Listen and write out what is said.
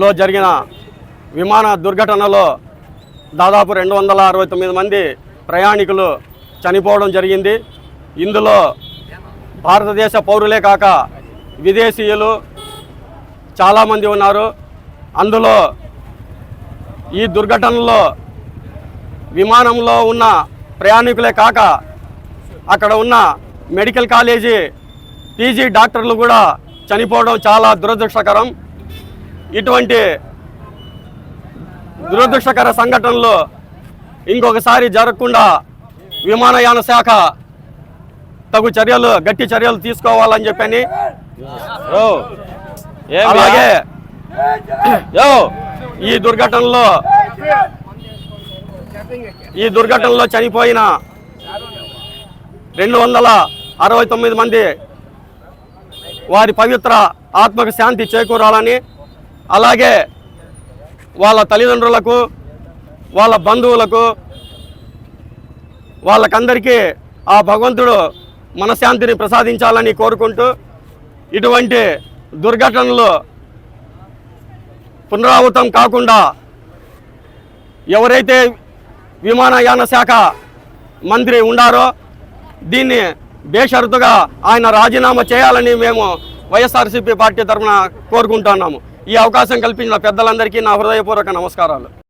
లో జరిగిన విమాన దుర్ఘటనలో దాదాపు రెండు వందల అరవై తొమ్మిది మంది ప్రయాణికులు చనిపోవడం జరిగింది. ఇందులో భారతదేశ పౌరులే కాక విదేశీయులు చాలామంది ఉన్నారు. అందులో ఈ దుర్ఘటనలో విమానంలో ఉన్న ప్రయాణికులే కాక అక్కడ ఉన్న మెడికల్ కాలేజీ పీజీ డాక్టర్లు కూడా చనిపోవడం చాలా దురదృష్టకరం. ఇటువంటి దురదృష్టకర సంఘటనలు ఇంకొకసారి జరగకుండా విమానయాన శాఖ తగు చర్యలు గట్టి చర్యలు తీసుకోవాలని చెప్పని. అలాగే యో ఈ దుర్ఘటనలో ఈ దుర్ఘటనలో చనిపోయిన రెండు వందల అరవై తొమ్మిది మంది వారి పవిత్ర ఆత్మకు శాంతి చేకూరాలని అలాగే వాళ్ళ తల్లిదండ్రులకు వాళ్ళ బంధువులకు వాళ్ళకందరికీ ఆ భగవంతుడు మనశ్శాంతిని ప్రసాదించాలని కోరుకుంటూ ఇటువంటి దుర్ఘటనలు పునరావృతం కాకుండా ఎవరైతే విమానయాన శాఖ మంత్రి ఉండారో దీన్ని బేషరతుగా ఆయన రాజీనామా చేయాలని మేము వైఎస్ఆర్సీపీ పార్టీ తరఫున కోరుకుంటున్నాము. ఈ అవకాశం కల్పించిన పెద్దలందరికీ నా హృదయపూర్వక నమస్కారాలు.